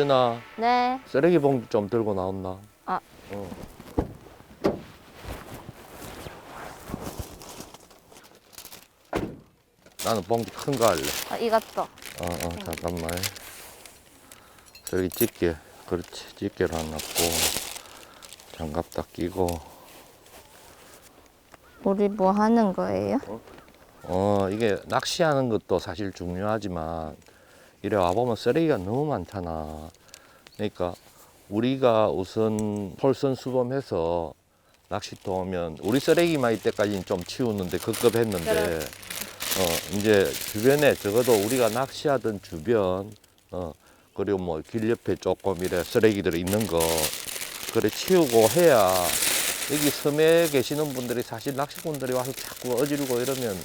지은아 네. 쓰레기 봉지 좀 들고 나온나? 아. 어. 나는 봉지 큰 거 할래. 아, 이것도. 어, 어, 잠깐만. 저기 집게, 그렇지. 집게로 하나 놨고, 장갑 딱 끼고, 우리 뭐 하는 거예요? 어, 이게 낚시하는 것도 사실 중요하지만, 이래 와보면 쓰레기가 너무 많잖아. 그러니까, 우리가 우선 폴선 수범해서 낚시터 오면, 우리 쓰레기만 이때까지는 좀 치우는데 급급했는데. 어, 이제 주변에 적어도 우리가 낚시하던 주변, 어, 그리고 뭐 길 옆에 조금 이래 쓰레기들 있는 거, 그래 치우고 해야 여기 섬에 계시는 분들이 사실 낚시꾼들이 와서 자꾸 어지르고 이러면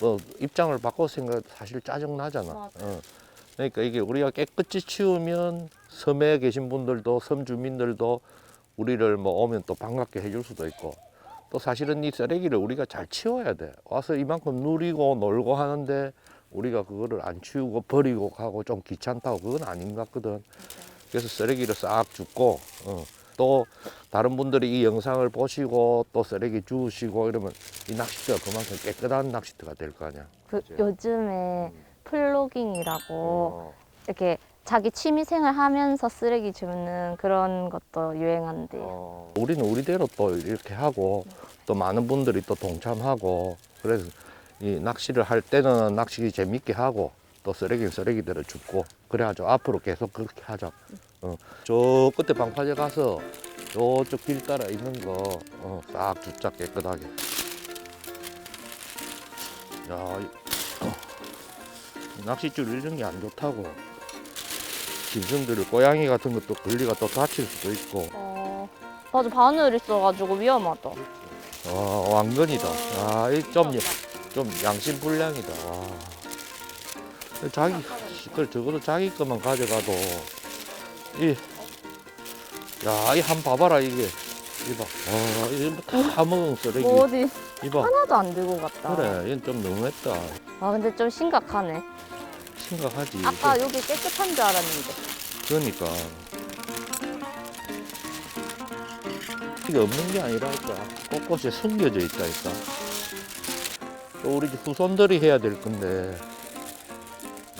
뭐 입장을 바꿔 생각 사실 짜증 나잖아. 어. 그러니까 이게 우리가 깨끗이 치우면 섬에 계신 분들도 섬 주민들도 우리를 뭐 오면 또 반갑게 해줄 수도 있고 또 사실은 이 쓰레기를 우리가 잘 치워야 돼. 와서 이만큼 누리고 놀고 하는데 우리가 그거를 안 치우고 버리고 가고 좀 귀찮다고 그건 아닌 것 같거든. 그래서 쓰레기를 싹 줍고 어. 또 다른 분들이 이 영상을 보시고 또 쓰레기 주우시고 이러면 이 낚시터가 그만큼 깨끗한 낚시터가 될 거 아니야. 그? 요즘에 플로깅이라고 어. 이렇게 자기 취미 생활 하면서 쓰레기 줍는 그런 것도 유행한대요. 어, 우리는 우리대로 또 이렇게 하고 또 많은 분들이 또 동참하고 그래서 이 낚시를 할 때는 낚시 재밌게 하고 또 쓰레기는 쓰레기대로 줍고 그래가지고 앞으로 계속 그렇게 하자. 어, 저 끝에 방파제 가서 저쪽 길 따라 있는 거 어, 싹 줍자 깨끗하게. 야, 낚싯줄 이런 게안 좋다고. 짐승들을 고양이 같은 것도 걸리가 또 다칠 수도 있고. 어, 맞아 바늘 있어가지고 위험하다. 와, 왕건이다. 아, 이좀 좀 양심 불량이다. 와. 자기 그걸 적어도 자기 것만 가져가도 이 야, 이 한 봐봐라 이게. 이봐. 와, 이거 다 먹은 쓰레기. 뭐 어디 이봐. 하나도 안 들고 갔다. 그래, 이건 좀 너무했다. 아 근데 좀 심각하네. 심각하지. 아까 여기 깨끗한 줄 알았는데. 그러니까. 이게 없는 게 아니라니까. 곳곳에 숨겨져 있다니까. 또 우리 후손들이 해야 될 건데.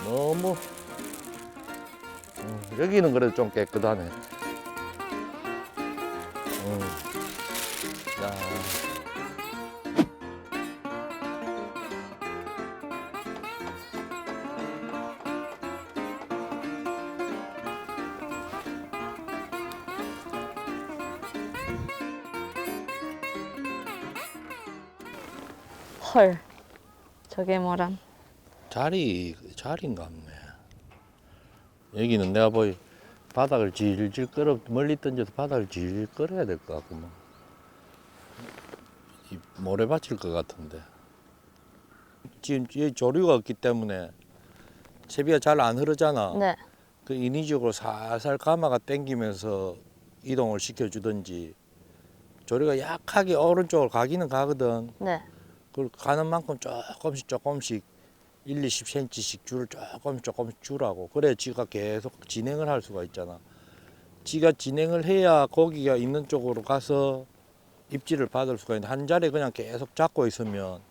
너무. 음, 여기는 그래도 좀 깨끗하네. 헐. 저게 뭐람? 자리 자리인가 보네. 여기는 내가 보기 바닥을 질질 끌어 멀리 던져서 바닥을 질질 끌어야 될 것 같구만. 이 모래 받칠 것 같은데. 지금 이 조류가 없기 때문에 채비가 잘 안 흐르잖아. 네. 그 인위적으로 살살 가마가 당기면서 이동을 시켜주든지 조류가 약하게 오른쪽으로 가기는 가거든. 네. 그걸 가는 만큼 조금씩 조금씩 1, 20cm씩 줄을 조금씩 조금씩 주라고 그래 지가 계속 진행을 할 수가 있잖아 지가 진행을 해야 고기가 있는 쪽으로 가서 입질을 받을 수가 있는데 한 자리에 그냥 계속 잡고 있으면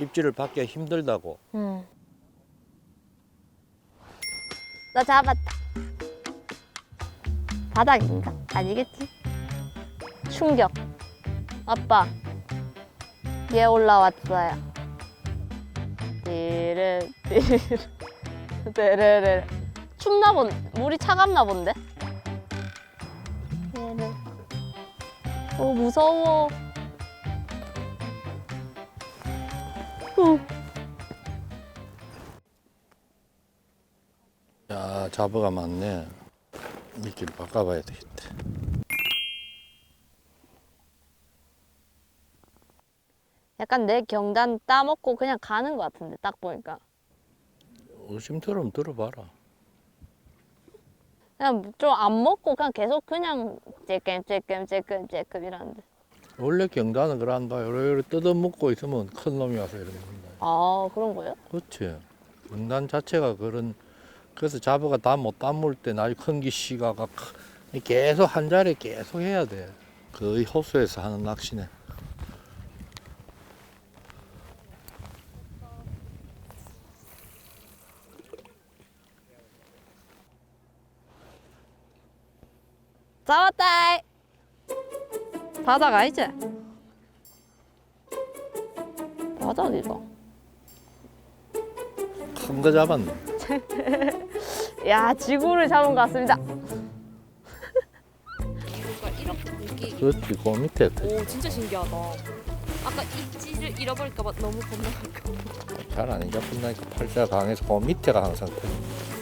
입질을 받기가 힘들다고 음. 나 잡았다. 바닥인가? 아니겠지? 충격. 아빠. 얘 올라왔어요. 띠르 띠르 띠르르. 춥나 본. 물이 차갑나 본데? 띠르. 오 무서워. 후. 야 잡어가 많네 미끼를 바꿔봐야 되겠다 약간 내 경단 따먹고 그냥 가는 것 같은데 딱 보니까 의심처럼 들어봐라 그냥 좀 안 먹고 그냥 계속 그냥 쬐끔 쬐끔 쬐끔 쬐끔 이러는데 원래 경단은 그런다 요래 뜯어먹고 있으면 큰 놈이 와서 이러는 거다 아 그런 거예요? 그렇지. 경단 자체가 그런 그래서 잡어가 다 못 담을 때 나중에 큰기 씨가 가 계속 한 자리에 계속 해야 돼. 거의 호수에서 하는 낚시네. 잡았다. 바다가 이제. 바닥이가. 큰거 잡았네. 야 지구를 잡은 것 같습니다. 뭔가 이렇게 물기 그렇지, 그 밑에. 오 진짜 신기하다 아까 입지를 잃어버릴까봐 너무 겁나니까 잘안 잡힌다니까 팔자가 강해서 그 밑에가 항상 큰.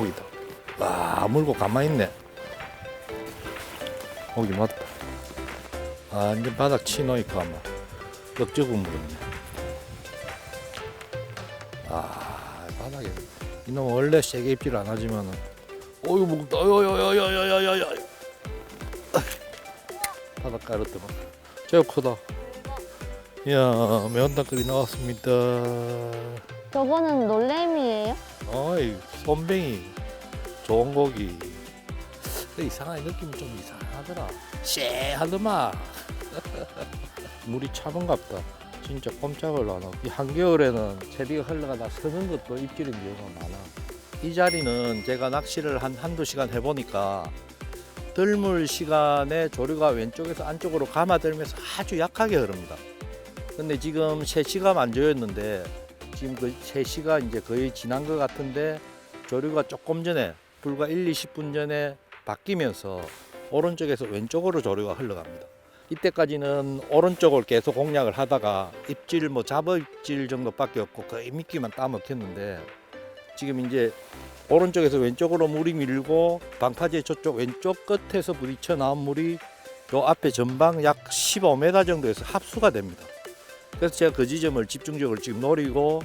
고기다 와 물고 가만히 있네 고기 맞다. 아, 이제 바닥 치노니까 아마 럭저고 물었네. 아, 바닥에 이놈 원래 세게 입질 안 하지만은 어유 무겁다. 어여여여여여여여. 바닥 깔았더만. 제일 크다. 이야, 매운탕거리 나왔습니다. 저거는 놀래미예요? 어이, 손뱅이. 좋은 고기. 그 이상한 느낌이 좀 이상하더라. 쎄하더만. 물이 차분갑다. 진짜 꼼짝을 안 하고. 이 한겨울에는 제비가 흘러가다 서는 것도 입질인 경우가 많아. 이 자리는 제가 낚시를 한 한두 시간 해보니까 들물 시간에 조류가 왼쪽에서 안쪽으로 감아들면서 아주 약하게 흐릅니다. 근데 지금 3시가 만조였는데 지금 그 3시가 이제 거의 지난 것 같은데 조류가 조금 전에 불과 1, 20분 전에 바뀌면서 오른쪽에서 왼쪽으로 조류가 흘러갑니다. 이때까지는 오른쪽을 계속 공략을 하다가 입질 뭐 잡어입질 정도밖에 없고 거의 미끼만 따먹혔는데 지금 이제 오른쪽에서 왼쪽으로 물이 밀고 방파제 저쪽 왼쪽 끝에서 부딪혀 나온 물이 요 앞에 전방 약 15m 정도에서 합수가 됩니다. 그래서 제가 그 지점을 집중적으로 지금 노리고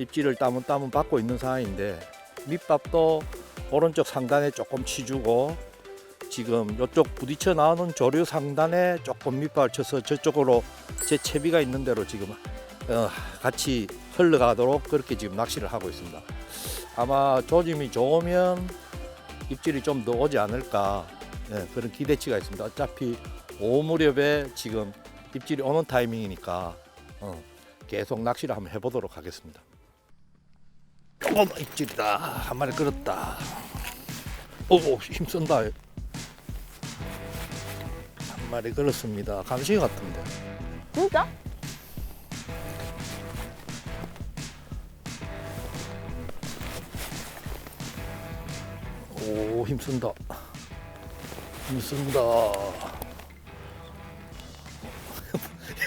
입질을 따문 따문 받고 있는 상황인데 밑밥도 오른쪽 상단에 조금 치주고 지금 이쪽 부딪혀 나오는 조류 상단에 조금 밑밥을 쳐서 저쪽으로 제 채비가 있는 대로 지금 어, 같이 흘러가도록 그렇게 지금 낚시를 하고 있습니다. 아마 조짐이 좋으면 입질이 좀 더 오지 않을까 예, 그런 기대치가 있습니다. 어차피 오후 무렵에 지금 입질이 오는 타이밍이니까 어, 계속 낚시를 한번 해보도록 하겠습니다. 어머 입질이다 한 마리 끌었다. 오 힘쓴다. 한 마리 끌었습니다. 감시 같은데. 진짜? 오 힘쓴다. 힘쓴다.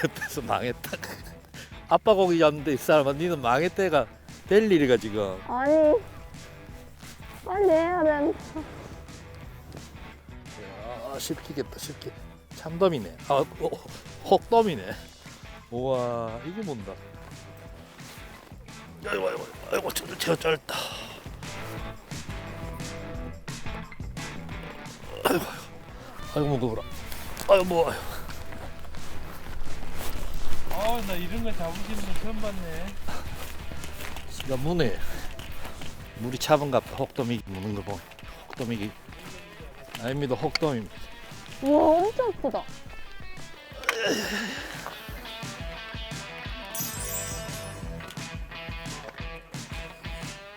옆에서 망했다. 아빠 고기 잡는데 이 사람아 니는 망했대가 될 일이가 지금. 아니 빨리 해야 되는데. 아 실키겠다 실키. 참돔이네. 아 어, 혹돔이네. 우와 이게 뭔다. 아이고 아이고 아이고 저 제가 짧다. 아이고 아이고 아이고 무거워라. 아이고 뭐 아이고. 아, 나 이런 거 잡으시는 거 처음 봤네. 지가 무네. 물이 차분갑다. 혹돔이 무는 거 보면 혹돔이 아닙니다. 혹돔입니다. 우와 엄청 크다.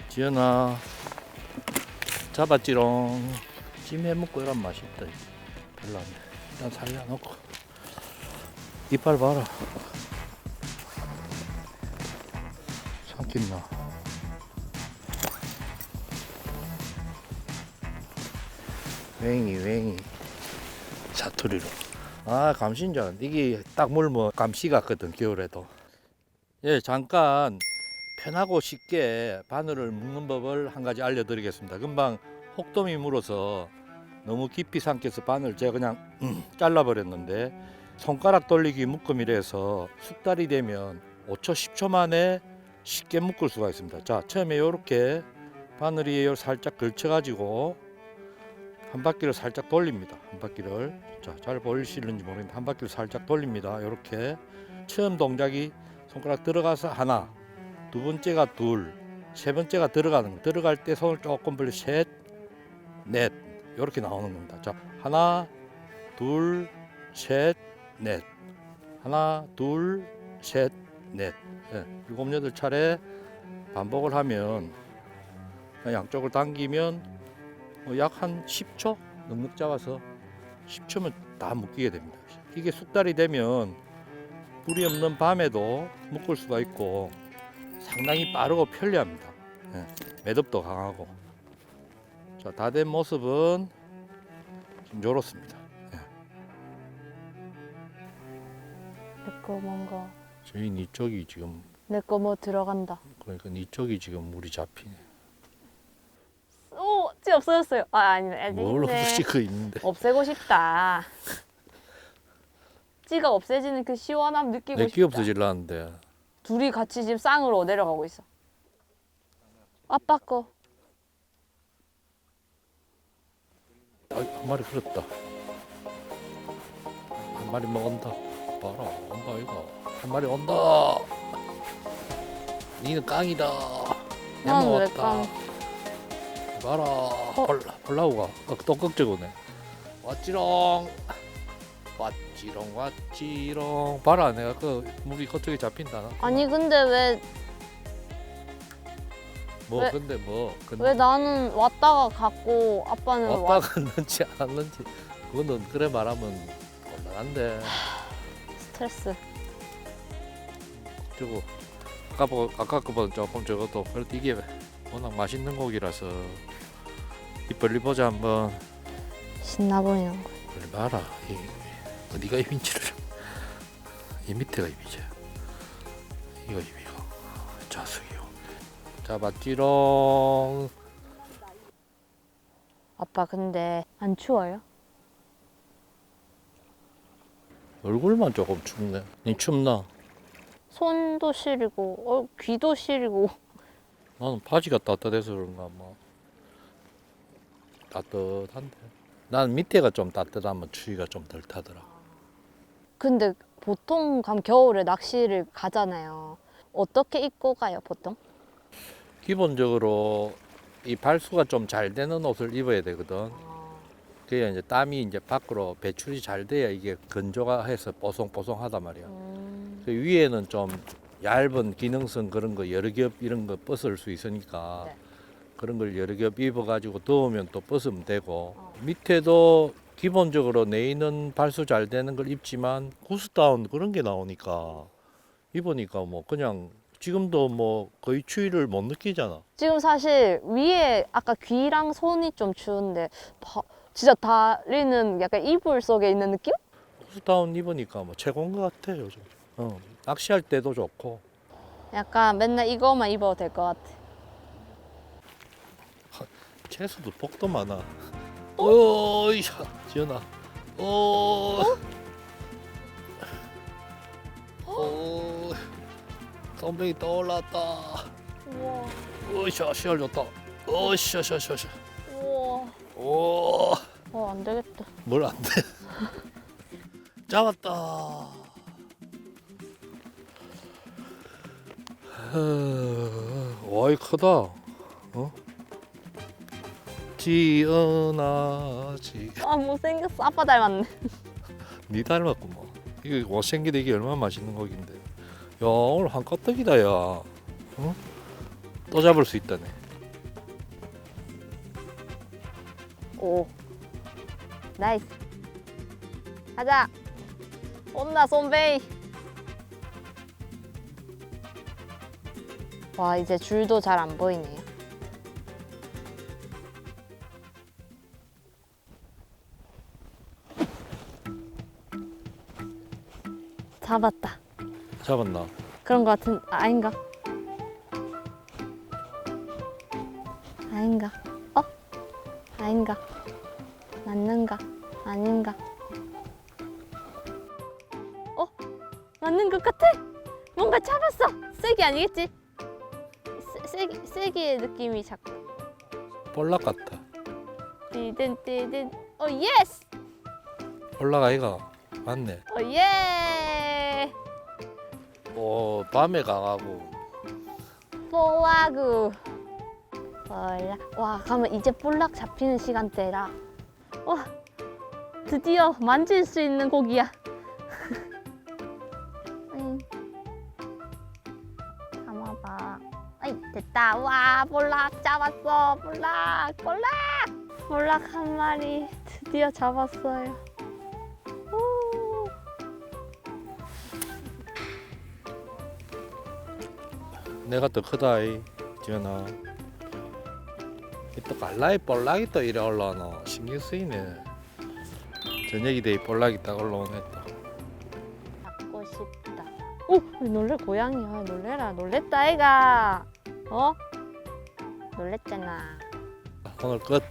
지연아 잡았지롱. 찜 해먹고 이런 맛이 있다. 별로 안 돼. 일단 살려놓고 이빨 봐라. 삼킨나. 웽이 웽이 사투리로. 아 감시인 이게 딱 물면 감시 같거든 겨울에도. 예 잠깐 편하고 쉽게 바늘을 묶는 법을 한 가지 알려드리겠습니다. 금방 혹돔이 물어서 너무 깊이 삼켜서 바늘 제가 그냥 음, 잘라버렸는데 손가락 돌리기 묶음이라서 숙달이 되면 5초 10초 만에 쉽게 묶을 수가 있습니다. 자 처음에 이렇게 바늘이 살짝 걸쳐 가지고 한 바퀴를 살짝 돌립니다. 한 바퀴를 자 잘 보이시는지 모르겠는데 한 바퀴를 살짝 돌립니다. 이렇게 처음 동작이 손가락 들어가서 하나, 두 번째가 둘, 세 번째가 들어가는 거. 들어갈 때 손을 조금 벌려 셋, 넷 이렇게 나오는 겁니다. 자 하나, 둘, 셋, 넷. 하나, 둘, 셋, 넷. 예, 일곱 여덟 차례 반복을 하면 양쪽을 당기면 뭐 약 한 10초 넉넉 잡아서 10초면 다 묶이게 됩니다. 이게 숙달이 되면 불이 없는 밤에도 묶을 수가 있고 상당히 빠르고 편리합니다. 예, 매듭도 강하고. 자, 다 된 모습은 좀 이렇습니다. 내거 뭔가 저희 이쪽이 지금 내 거 뭐 들어간다. 그러니까 이쪽이 지금 물이 잡히네. 오, 찌 없어졌어요. 아 아니 아직 뭘 있네. 없으시고 있는데. 없애고 싶다. 찌가 없애지는 그 시원함 느끼고 내끼 싶다. 없어질라는데. 둘이 같이 지금 쌍으로 내려가고 있어. 아빠 거. 아, 한 마리 그렇다. 한 마리 먹은다. 봐라, 온다 이거. 한 마리 온다. 니는 깡이다. 내 난왜 먹었다. 깡? 봐라. 어, 또 꺽적오네. 왔지롱. 왔지롱, 왔지롱. 봐라, 내가 그 물이 그쪽에 잡힌다. 나. 아니 근데 왜왜뭐 왜- 근데 뭐 근데 나는 왔다가 갔고 아빠는 왔다 와 갔는지 안 갔는지 그거는 그래 말하면 곤란한데. 스트레스. 저거 아까 보 아까 거보다 조금 저것도 그래도 이게 워낙 맛있는 고기라서 이 벌리 보자 한번 신나 보이는 거. 봐라. 이 어디가 입인지를. 이 밑에가 입이지. 이거 입이고. 자숙이요. 잡았지롱. 아빠 근데 안 추워요? 얼굴만 조금 춥네. 니 춥나? 손도 시리고 어, 귀도 시리고 나는 바지가 따뜻해서 그런가 뭐 따뜻한데 난 밑에가 좀 따뜻하면 추위가 좀 덜 타더라 근데 보통 감 겨울에 낚시를 가잖아요. 어떻게 입고 가요 보통? 기본적으로 이 발수가 좀 잘 되는 옷을 입어야 되거든. 그래야 이제 땀이 이제 밖으로 배출이 잘 돼야 이게 건조가 해서 뽀송뽀송하단 말이야. 음, 그 위에는 좀 얇은 기능성 그런 거 여러 겹 이런 거 벗을 수 있으니까 네. 그런 걸 여러 겹 입어가지고 더우면 또 벗으면 되고 밑에도 기본적으로 내있는 발수 잘 되는 걸 입지만 구스다운 그런 게 나오니까 입으니까 뭐 그냥 지금도 뭐 거의 추위를 못 느끼잖아. 지금 사실 위에 아까 귀랑 손이 좀 추운데 바- 진짜 다리는 약간 이불 속에 있는 느낌? 구스다운 입으니까 뭐 최고인 것 같아 요즘. 어, 낚시할 때도 좋고 약간 맨날 이거만 입어도 될 것 같아. 채소도 복도 많아. 어이야 지연아. 어. 어. 선배이 떠올랐다. 우와, 어이샤 시알 좋다. 어이샤샤샤샤. 우와. 오. 어, 안 되겠다. 뭘 안 돼? 잡았다. 와이 크다. 어? 지은아 지. 아, 못생겼어. 아빠 닮았네. 니 닮았구만. 이게 못생기다 이게 얼마나 맛있는 고기인데. 야 오늘 한 까떡이다 야. 어? 또 잡을 수 있다네. 오. 나이스. 가자. 온나, 손베이. 와, 이제 줄도 잘 안 보이네요. 잡았다. 잡았나? 그런 거 같은, 아, 아닌가? 아닌가? 어? 아닌가? 맞는가? 아닌가? 있는 것 같아. 뭔가 잡았어. 쐐기 아니겠지? 쐐기의 느낌이 자꾸. 볼락 같다. 띠든 띠든. 오 예스. 볼락 아이가 맞네. 오 예. 오 밤에 강하고 뽀와구. 볼락. 와 가면 이제 볼락 잡히는 시간대라. 와 드디어 만질 수 있는 고기야. 됐다. 와 볼락 잡았어. 볼락 볼락. 볼락 한 마리 드디어 잡았어요. 오. 내가 더 크다이 지연아. 또 갈라이 볼락이 또 이래 올라오노 신경 쓰이네. 저녁이 돼 볼락이 딱 올라오네 또. 잡고 싶다. 오, 왜 놀래 고양이야. 놀래라. 놀랬다 애가. 어? 놀랬잖아. 오늘 끝.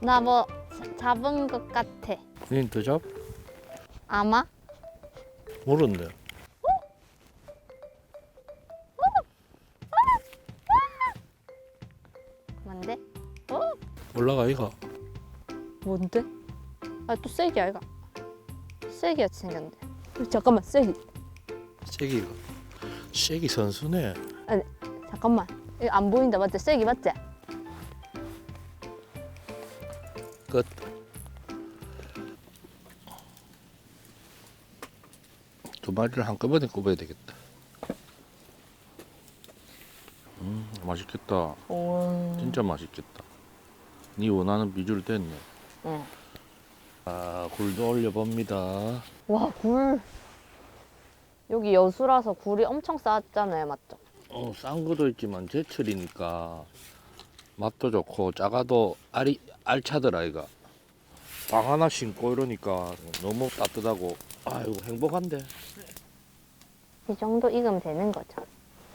나 뭐 잡은 것 같아. 님 드잡? 아마? 모르는데. 뭔데? 볼락 아이가. 뭔데? 아, 또 쐐기 아이가. 쐐기 같이 생겼는데. 어, 잠깐만, 쐐기. 쉐기가. 쉐기 선수네. 잠깐만. 이거 안 보인다, 맞지? 쐐기 맞지? 끝. 두 마리를 한꺼번에 꼽아야 되겠다. 음, 맛있겠다. 오. 진짜 맛있겠다. 네 원하는 비주얼 됐네. 응. 아, 굴도 올려봅니다. 와, 굴. 여기 여수라서 굴이 엄청 싸잖아요, 맞죠? 어, 싼 것도 있지만 제철이니까 맛도 좋고 작아도 알이 알차더라 이가. 빵 하나 신고 이러니까 너무 따뜻하고 아이고 행복한데. 이 정도 익으면 되는 거죠.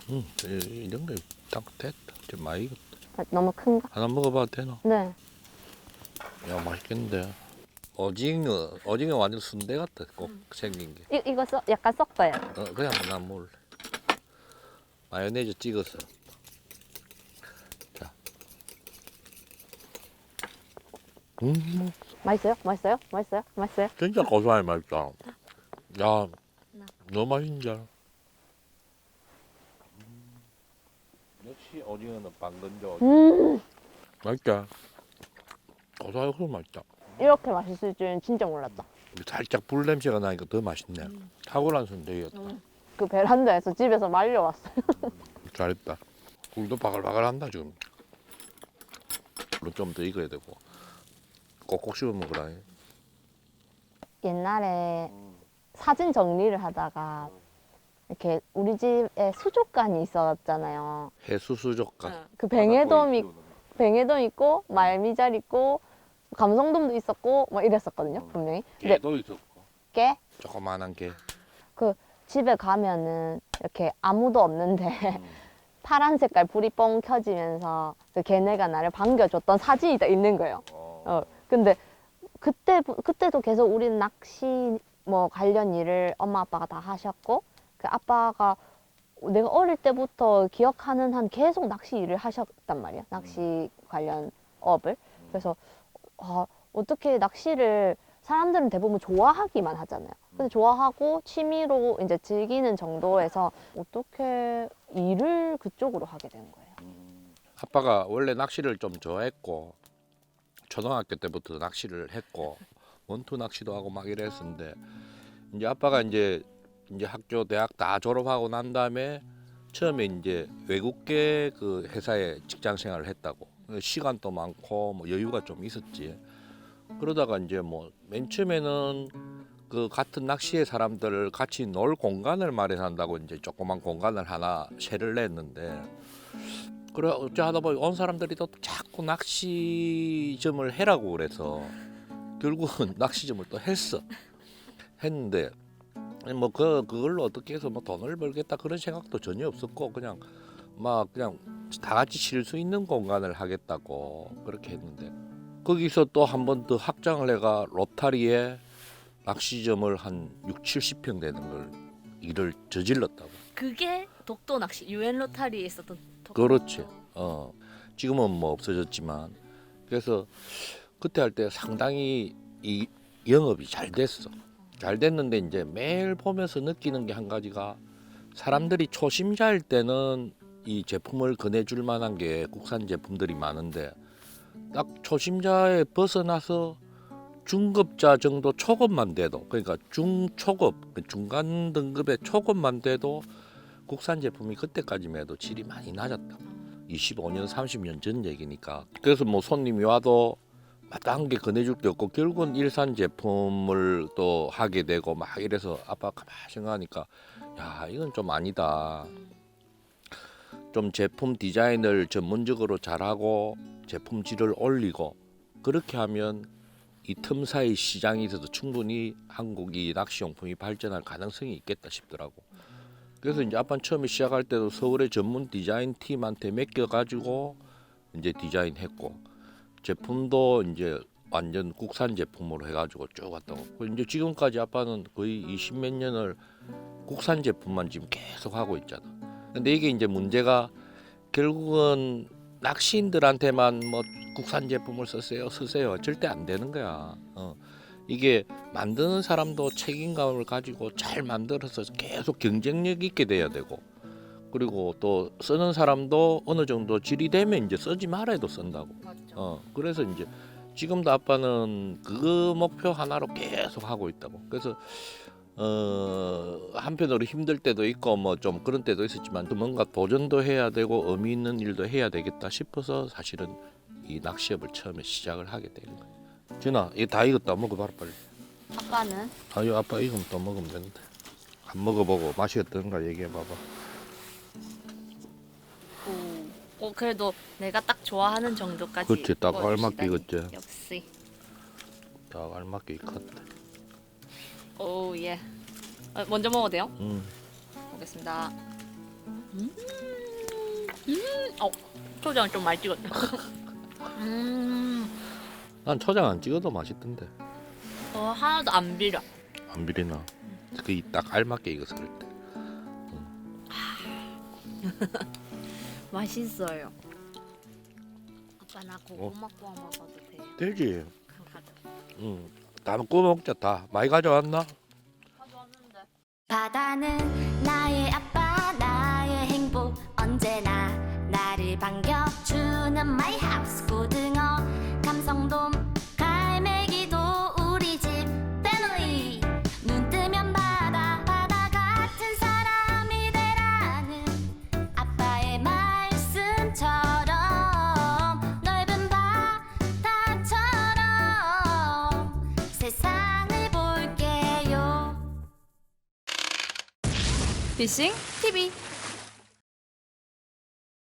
응, 이- 이런 게딱 됐다. 이제 많이 익었다. 아, 너무 큰가? 하나 먹어봐도 되나? 네. 야 맛있겠는데. 오징어, 오징어 완전 순대 같다. 꼭 생긴 게. 이, 이거 써, 약간 섞어요. 어, 그냥 난 먹을래. 마요네즈 찍어서. 자. 음, 맛있어요? 맛있어요? 맛있어요? 맛있어요? 진짜 고소하니 맛있다. 야, 너무 맛있는 줄 알아. 역시 오징어는 방건조. 음, 맛있다. 고소하고 맛있다. 이렇게 맛있을 줄은 진짜 몰랐다. 살짝 불 냄새가 나니까 더 맛있네. 탁월한 선택이었다. 그 베란다에서 집에서 말려왔어요. 잘했다. 굴도 바글바글한다 지금. 물은 좀더 익어야 되고. 꼭꼭 씹어 먹으라. 옛날에 사진 정리를 하다가 이렇게 우리 집에 수족관이 있었잖아요. 해수수족관. 그 뱅에돔 있, 뱅에돔 있고 말미잘 있고 감성돔도 있었고 막 이랬었거든요 분명히. 근데 개도 있었고. 깨 조그만한 개. 집에 가면은 이렇게 아무도 없는데 파란 색깔 불이 뻥 켜지면서 그 걔네가 나를 반겨줬던 사진이 딱 있는 거예요. 어, 근데 그때 그때도 계속 우리는 낚시 뭐 관련 일을 엄마 아빠가 다 하셨고 그 아빠가 내가 어릴 때부터 기억하는 한 계속 낚시 일을 하셨단 말이야. 낚시 관련 업을. 그래서 아, 어떻게 낚시를 사람들은 대부분 좋아하기만 하잖아요. 근데 좋아하고 취미로 이제 즐기는 정도에서 어떻게 일을 그쪽으로 하게 된 거예요. 아빠가 원래 낚시를 좀 좋아했고 초등학교 때부터 낚시를 했고 원투 낚시도 하고 막 이랬었는데 이제 아빠가 이제 이제 학교 대학 다 졸업하고 난 다음에 처음에 이제 외국계 그 회사에 직장 생활을 했다고 시간도 많고 뭐 여유가 좀 있었지. 그러다가 이제 뭐 맨 처음에는 그 같은 낚시의 사람들을 같이 놀 공간을 마련한다고 이제 조그만 공간을 하나 쉐를 냈는데 그래 어찌 하다 보니 온 사람들이 또 자꾸 낚시점을 해라고 그래서 결국은 낚시점을 또 했어. 했는데 뭐 그 그걸로 어떻게 해서 뭐 돈을 벌겠다 그런 생각도 전혀 없었고 그냥 막 그냥 다 같이 쉴 수 있는 공간을 하겠다고 그렇게 했는데 거기서 또 한 번 더 확장을 해가 로타리에 낚시점을 한 6, 70평 되는 걸 일을 저질렀다고. 그게 독도 낚시 유엔 로타리에 있었던 독... 그렇지. 어. 지금은 뭐 없어졌지만 그래서 그때 할 때 상당히 이 영업이 잘 됐어. 잘 됐는데 이제 매일 보면서 느끼는 게 한 가지가 사람들이 초심자일 때는 이 제품을 권해줄 만한 게 국산 제품들이 많은데 딱 초심자에 벗어나서 중급자 정도 초급만 돼도 그러니까 중초급 그 중간 등급의 초급만 돼도 국산 제품이 그때까지만 해도 질이 많이 낮았다. 25년, 30년 전 얘기니까. 그래서 뭐 손님이 와도 마땅한 게 권해줄 게 없고 결국은 일산 제품을 또 하게 되고 막 이래서 아빠 가만히 생각하니까 야 이건 좀 아니다. 좀 제품 디자인을 전문적으로 잘하고 제품 질을 올리고 그렇게 하면 이 틈 사이 시장에 있어서 충분히 한국이 낚시용품이 발전할 가능성이 있겠다 싶더라고. 그래서 이제 아빠는 처음에 시작할 때도 서울의 전문 디자인 팀한테 맡겨 가지고 이제 디자인했고 제품도 이제 완전 국산 제품으로 해가지고 쭉 왔다고. 그리고 이제 지금까지 아빠는 거의 20 몇 년을 국산 제품만 지금 계속 하고 있잖아. 근데 이게 이제 문제가 결국은 낚시인들한테만 뭐 국산 제품을 쓰세요, 쓰세요. 절대 안 되는 거야. 어. 이게 만드는 사람도 책임감을 가지고 잘 만들어서 계속 경쟁력 있게 돼야 되고 그리고 또 쓰는 사람도 어느 정도 질이 되면 이제 쓰지 말아도 쓴다고. 어 그래서 이제 지금도 아빠는 그 목표 하나로 계속 하고 있다고. 그래서 어 한편으로 힘들 때도 있고 뭐 좀 그런 때도 있었지만 또 뭔가 도전도 해야 되고 의미 있는 일도 해야 되겠다 싶어서 사실은 이 낚시업을 처음에 시작을 하게 된 거예요. 준아, 이거 다 익었다. 먹어봐라 빨리. 아빠는 아유 아빠 익으면 또 먹으면 되는데 안 먹어보고 맛이 어떤가 얘기해봐봐 오. 어, 그래도 내가 딱 좋아하는 정도까지 그치, 딱. 알맞게 익었지. 역시 딱 알맞게 익었다 오 예. 어, 먼저 먹어도 돼요? 음. 보겠습니다. 음, 음, 어, 초장 좀 많이 찍었다. 음, 난 초장 안 찍어도 맛있던데 어, 하나도 안 비려. 안 비리나 그게 딱 알맞게 익었을 때 맛있어요. 아빠 나 고구마 구워 먹어도 돼. 되지. 응. 다 구워 먹자 다. 많이 가져왔나? 바다는 나의 아빠 나의 행복. 언제나 나를 반겨주는 my house. 고등어 감성돔 피싱 TV